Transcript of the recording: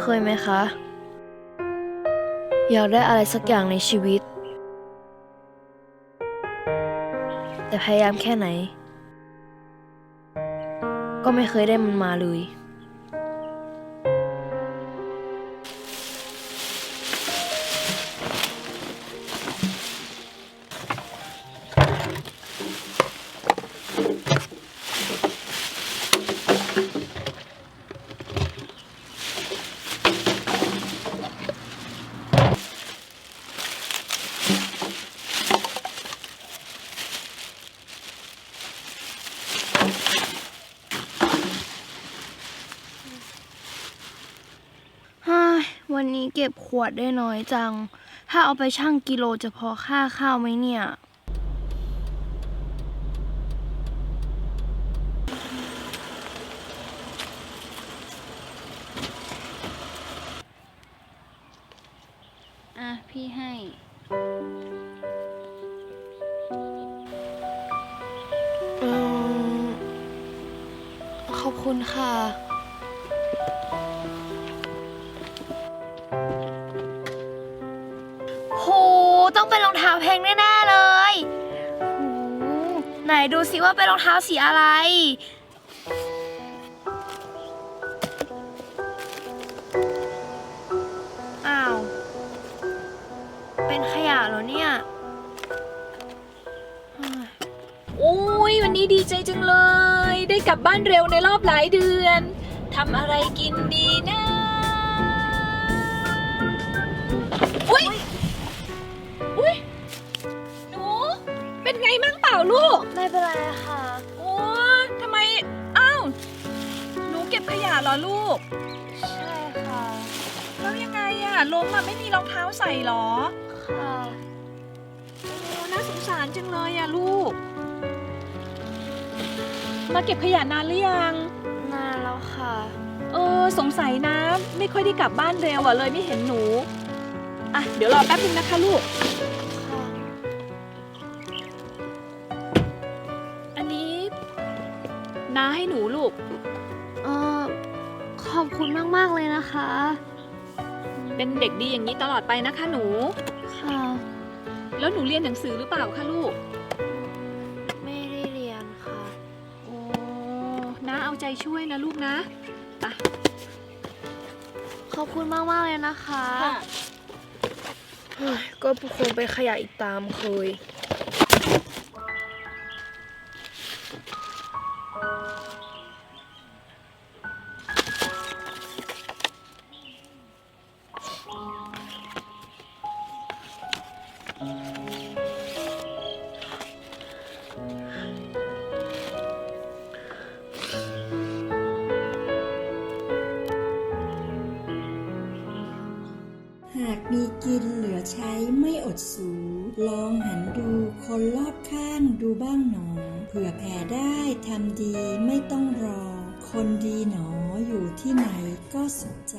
เคยไหมคะ อยากได้อะไรสักอย่างในชีวิต แต่พยายามแค่ไหน ก็ไม่เคยได้มันมาเลย วันนี้เก็บขวดได้น้อยจัง ถ้าเอาไปชั่งกิโลจะพอค่าข้าวไหมเนี่ย อะ พี่ให้ อืม ขอบคุณค่ะ ต้องเป็นรองเท้าแพงแน่ๆเลยไหนดูสิว่าเป็นรองเท้าสีอะไร อ้าว เป็นขยะเหรอเนี่ยเฮ้ยโอ้ยวันนี้ดีใจจังเลย ได้กลับบ้านเร็วในรอบหลายเดือนทำอะไรกินดีนะ เป็นไงมั่งเปล่าลูก ไม่เป็นไรค่ะ โอ้ทำไม อ้าว หนูเก็บขยะเหรอลูก ใช่ค่ะ แล้วยังไงอะล้มอะไม่มีรองเท้าใส่เหรอ ค่ะโอ้น่าสงสารจังเลยอะลูก มาเก็บขยะนานหรือยัง นานแล้วค่ะ เออสงสัยนะ ไม่ค่อยได้กลับบ้านเร็วอะเลยไม่เห็นหนู อะ เดี๋ยวรอแป๊บนึงนะคะลูก น้าให้หนูลูก เออขอบคุณมาก ๆ เลยนะคะ เป็นเด็กดีอย่างนี้ตลอดไปนะคะหนู ค่ะ แล้วหนูเรียนหนังสือหรือเปล่าคะลูก ไม่ได้เรียนค่ะ โอ้น้าเอาใจช่วยนะลูกนะอะขอบคุณมากๆเลยนะคะเฮ้ยก็คงเป็นขยะอีกตามเคย หากมีกินเหลือใช้ไม่อดสู ลองหันดูคนรอบข้างดูบ้างหนอ เผื่อแผ่ได้ทำดีไม่ต้องรอ คนดีหนออยู่ที่ไหนก็สุขใจ